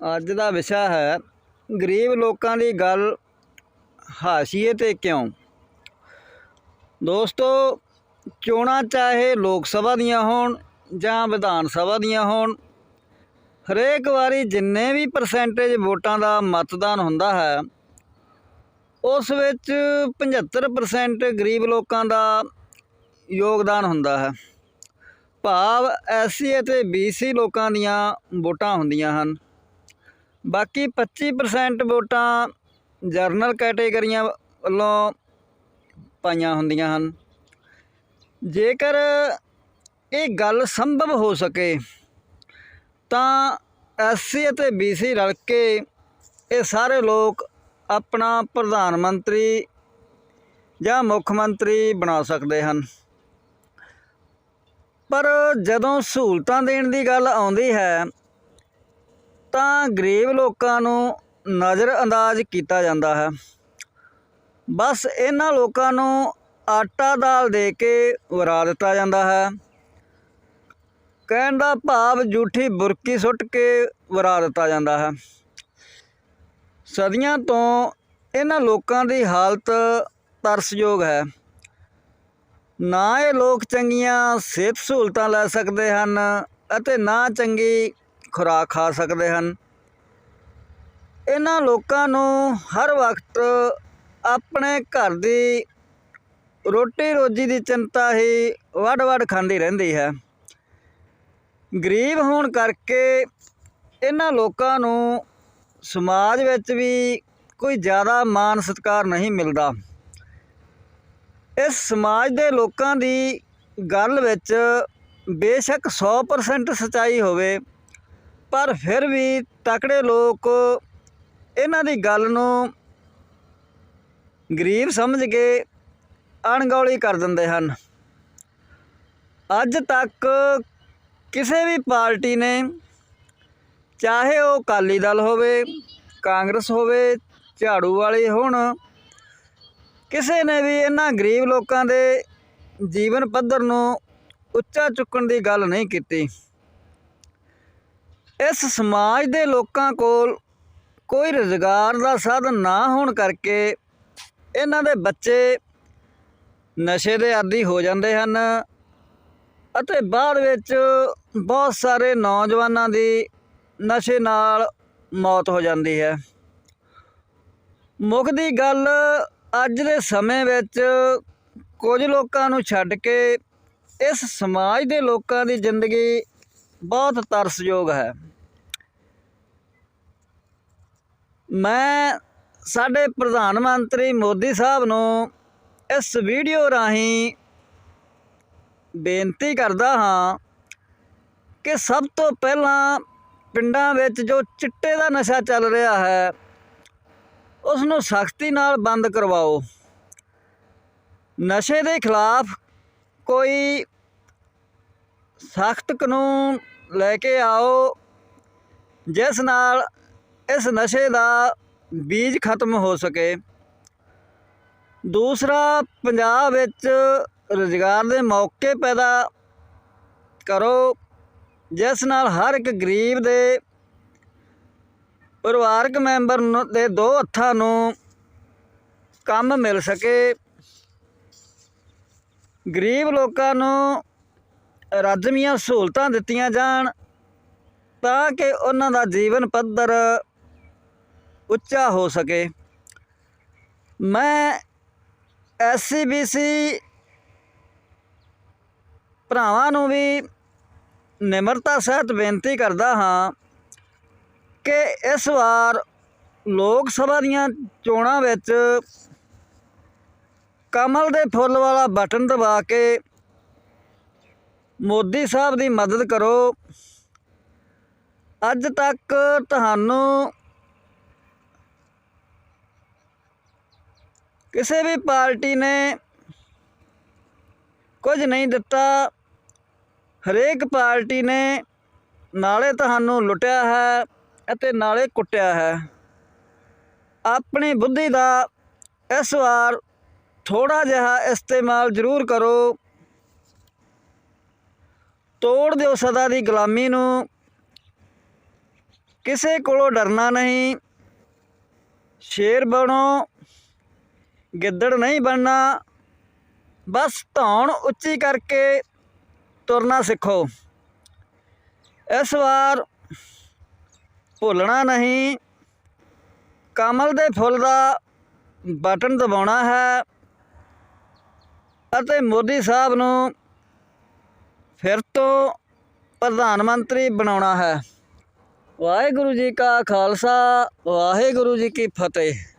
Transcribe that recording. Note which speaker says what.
Speaker 1: ਅੱਜ ਦਾ ਵਿਸ਼ਾ ਹੈ, ਗਰੀਬ ਲੋਕਾਂ ਦੀ ਗੱਲ ਹਾਸ਼ੀਏ ਤੇ ਕਿਉਂ? ਦੋਸਤੋ, ਚੋਣਾਂ ਚਾਹੇ ਲੋਕ ਸਭਾ ਦੀਆਂ ਹੋਣ ਜਾਂ ਵਿਧਾਨ ਸਭਾ ਦੀਆਂ ਹੋਣ, ਹਰੇਕ ਵਾਰੀ ਜਿੰਨੇ ਵੀ ਪਰਸੈਂਟੇਜ ਵੋਟਾਂ ਦਾ ਮਤਦਾਨ ਹੁੰਦਾ ਹੈ, ਉਸ ਵਿੱਚ 75% ਗਰੀਬ ਲੋਕਾਂ ਦਾ ਯੋਗਦਾਨ ਹੁੰਦਾ ਹੈ। ਭਾਵ ਐਸਸੀ ਅਤੇ ਬੀਸੀ ਲੋਕਾਂ ਦੀਆਂ ਵੋਟਾਂ ਹੁੰਦੀਆਂ ਹਨ। ਬਾਕੀ 25% ਵੋਟਾਂ ਜਰਨਲ ਕੈਟੇਗਰੀਆਂ ਵੱਲੋਂ ਪਾਈਆਂ ਹੁੰਦੀਆਂ ਹਨ। ਜੇਕਰ ਇਹ ਗੱਲ ਸੰਭਵ ਹੋ ਸਕੇ, ਤਾਂ ਐਸਸੀ ਅਤੇ ਬੀਸੀ ਰਲ ਕੇ ਇਹ ਸਾਰੇ ਲੋਕ ਆਪਣਾ ਪ੍ਰਧਾਨ ਮੰਤਰੀ ਜਾਂ ਮੁੱਖ ਮੰਤਰੀ ਬਣਾ ਸਕਦੇ ਹਨ। ਪਰ ਜਦੋਂ ਸਹੂਲਤਾਂ ਦੇਣ ਦੀ ਗੱਲ ਆਉਂਦੀ ਹੈ ਤਾਂ ਗਰੀਬ ਲੋਕਾਂ ਨੂੰ ਨਜ਼ਰਅੰਦਾਜ਼ ਕੀਤਾ ਜਾਂਦਾ ਹੈ। ਬਸ ਇਹਨਾਂ ਲੋਕਾਂ ਨੂੰ ਆਟਾ ਦਾਲ ਦੇ ਕੇ ਵਰਾ ਦਿੱਤਾ ਜਾਂਦਾ ਹੈ। ਕਹਿਣ ਦਾ ਭਾਵ ਝੂਠੀ ਬੁਰਕੀ ਸੁੱਟ ਕੇ ਵਰਾ ਦਿੱਤਾ ਜਾਂਦਾ ਹੈ। ਸਦੀਆਂ ਤੋਂ ਇਹਨਾਂ ਲੋਕਾਂ ਦੀ ਹਾਲਤ ਤਰਸਯੋਗ ਹੈ। ਨਾ ਇਹ ਲੋਕ ਚੰਗੀਆਂ ਸਿਹਤ ਸਹੂਲਤਾਂ ਲੈ ਸਕਦੇ ਹਨ ਅਤੇ ਨਾ ਚੰਗੀ ਖੁਰਾਕ ਖਾ ਸਕਦੇ ਹਨ। ਇਹਨਾਂ ਲੋਕਾਂ ਨੂੰ ਹਰ ਵਕਤ ਆਪਣੇ ਘਰ ਦੀ ਰੋਟੀ ਰੋਜੀ ਦੀ ਚਿੰਤਾ ਹੀ ਵੱਡ ਵੱਡ ਖਾਂਦੀ ਰਹਿੰਦੀ ਹੈ। ਗਰੀਬ ਹੋਣ ਕਰਕੇ ਇਹਨਾਂ ਲੋਕਾਂ ਨੂੰ ਸਮਾਜ ਵਿੱਚ ਵੀ ਕੋਈ ਜ਼ਿਆਦਾ ਮਾਨ ਸਤਿਕਾਰ ਨਹੀਂ ਮਿਲਦਾ। ਇਸ ਸਮਾਜ ਦੇ ਲੋਕਾਂ ਦੀ ਗੱਲ ਵਿੱਚ ਬੇਸ਼ੱਕ 100% ਸਚਾਈ ਹੋਵੇ ਪਰ ਫਿਰ ਵੀ ਤਕੜੇ ਲੋਕ ਇਹਨਾਂ ਦੀ ਗੱਲ ਨੂੰ ਗਰੀਬ ਸਮਝ ਕੇ ਅਣਗੌਲੀ ਕਰ ਦਿੰਦੇ ਹਨ। ਅੱਜ ਤੱਕ ਕਿਸੇ ਵੀ ਪਾਰਟੀ ਨੇ, ਚਾਹੇ ਉਹ ਅਕਾਲੀ ਦਲ ਹੋਵੇ, ਕਾਂਗਰਸ ਹੋਵੇ, ਝਾੜੂ ਵਾਲੇ ਹੋਣ, ਕਿਸੇ ਨੇ ਵੀ ਇਹਨਾਂ ਗਰੀਬ ਲੋਕਾਂ ਦੇ ਜੀਵਨ ਪੱਧਰ ਨੂੰ ਉੱਚਾ ਚੁੱਕਣ ਦੀ ਗੱਲ ਨਹੀਂ ਕੀਤੀ। ਇਸ ਸਮਾਜ ਦੇ ਲੋਕਾਂ ਕੋਲ ਕੋਈ ਰੁਜ਼ਗਾਰ ਦਾ ਸਾਧਨ ਨਾ ਹੋਣ ਕਰਕੇ ਇਹਨਾਂ ਦੇ ਬੱਚੇ ਨਸ਼ੇ ਦੇ ਆਦੀ ਹੋ ਜਾਂਦੇ ਹਨ ਅਤੇ ਬਾਅਦ ਵਿੱਚ ਬਹੁਤ ਸਾਰੇ ਨੌਜਵਾਨਾਂ ਦੀ ਨਸ਼ੇ ਨਾਲ ਮੌਤ ਹੋ ਜਾਂਦੀ ਹੈ। ਮੁੱਖ ਦੀ ਗੱਲ ਅੱਜ ਦੇ ਸਮੇਂ ਵਿੱਚ ਕੁਝ ਲੋਕਾਂ ਨੂੰ ਛੱਡ ਕੇ ਇਸ ਸਮਾਜ ਦੇ ਲੋਕਾਂ ਦੀ ਜ਼ਿੰਦਗੀ ਬਹੁਤ ਤਰਸਯੋਗ ਹੈ। ਮੈਂ ਸਾਡੇ ਪ੍ਰਧਾਨ ਮੰਤਰੀ ਮੋਦੀ ਸਾਹਿਬ ਨੂੰ ਇਸ ਵੀਡੀਓ ਰਾਹੀਂ ਬੇਨਤੀ ਕਰਦਾ ਹਾਂ ਕਿ ਸਭ ਤੋਂ ਪਹਿਲਾਂ ਪਿੰਡਾਂ ਵਿੱਚ ਜੋ ਚਿੱਟੇ ਦਾ ਨਸ਼ਾ ਚੱਲ ਰਿਹਾ ਹੈ ਉਸ ਨੂੰ ਸਖਤੀ ਨਾਲ ਬੰਦ ਕਰਵਾਓ। ਨਸ਼ੇ ਦੇ ਖਿਲਾਫ ਕੋਈ ਸਖਤ ਕਾਨੂੰਨ ਲੈ ਕੇ ਆਓ, ਜਿਸ ਨਾਲ ਇਸ ਨਸ਼ੇ ਦਾ ਬੀਜ ਖਤਮ ਹੋ ਸਕੇ। ਦੂਸਰਾ, ਪੰਜਾਬ ਵਿੱਚ ਰੁਜ਼ਗਾਰ ਦੇ ਮੌਕੇ ਪੈਦਾ ਕਰੋ, ਜਿਸ ਨਾਲ ਹਰ ਇੱਕ ਗਰੀਬ ਦੇ ਪਰਿਵਾਰਕ ਮੈਂਬਰ ਨੂੰ ਦੇ ਦੋ ਹੱਥਾਂ ਨੂੰ ਕੰਮ ਮਿਲ ਸਕੇ। ਗਰੀਬ ਲੋਕਾਂ ਨੂੰ ਰੱਜਮੀਆਂ ਸਹੂਲਤਾਂ ਦਿੱਤੀਆਂ ਜਾਣ, ਤਾਂ ਕਿ ਉਹਨਾਂ ਦਾ ਜੀਵਨ ਪੱਧਰ ਉੱਚਾ ਹੋ ਸਕੇ। ਮੈਂ ਐਸਸੀਬੀਸੀ ਭਰਾਵਾਂ ਨੂੰ ਵੀ ਨਿਮਰਤਾ ਸਹਿਤ ਬੇਨਤੀ ਕਰਦਾ ਹਾਂ ਕਿ ਇਸ ਵਾਰ ਲੋਕ ਸਭਾ ਦੀਆਂ ਚੋਣਾਂ ਵਿੱਚ ਕਮਲ ਦੇ ਫੁੱਲ ਵਾਲਾ ਬਟਨ ਦਬਾ ਕੇ ਮੋਦੀ ਸਾਹਿਬ ਦੀ ਮਦਦ ਕਰੋ। ਅੱਜ ਤੱਕ ਤੁਹਾਨੂੰ ਕਿਸੇ ਵੀ ਪਾਰਟੀ ਨੇ ਕੁਝ ਨਹੀਂ ਦਿੱਤਾ, ਹਰੇਕ ਪਾਰਟੀ ਨੇ ਨਾਲੇ ਤੁਹਾਨੂੰ ਲੁੱਟਿਆ ਹੈ ਅਤੇ ਨਾਲੇ ਕੁੱਟਿਆ ਹੈ। ਆਪਣੀ ਬੁੱਧੀ ਦਾ ਇਸ ਵਾਰ ਥੋੜਾ ਜਿਹਾ ਇਸਤੇਮਾਲ ਜ਼ਰੂਰ ਕਰੋ। ਤੋੜ ਦਿਓ ਸਦਾ ਦੀ ਗੁਲਾਮੀ ਨੂੰ। ਕਿਸੇ ਕੋਲੋਂ ਡਰਨਾ ਨਹੀਂ। ਸ਼ੇਰ ਬਣੋ। ਗਿੱਦੜ ਨਹੀਂ ਬਣਨਾ। ਬਸ ਧੌਣ ਉੱਚੀ ਕਰਕੇ ਤੁਰਨਾ ਸਿੱਖੋ। ਇਸ ਵਾਰ ਭੁੱਲਣਾ ਨਹੀਂ। ਕਮਲ ਦੇ ਫੁੱਲ ਦਾ ਬਟਨ ਦਬਾਉਣਾ ਹੈ ਅਤੇ ਮੋਦੀ ਸਾਹਿਬ ਨੂੰ ਫਿਰ ਤੋਂ ਪ੍ਰਧਾਨ ਮੰਤਰੀ ਬਣਾਉਣਾ ਹੈ। ਵਾਹਿਗੁਰੂ ਜੀ ਕਾ ਖਾਲਸਾ, ਵਾਹਿਗੁਰੂ ਜੀ ਕੀ ਫਤਿਹ।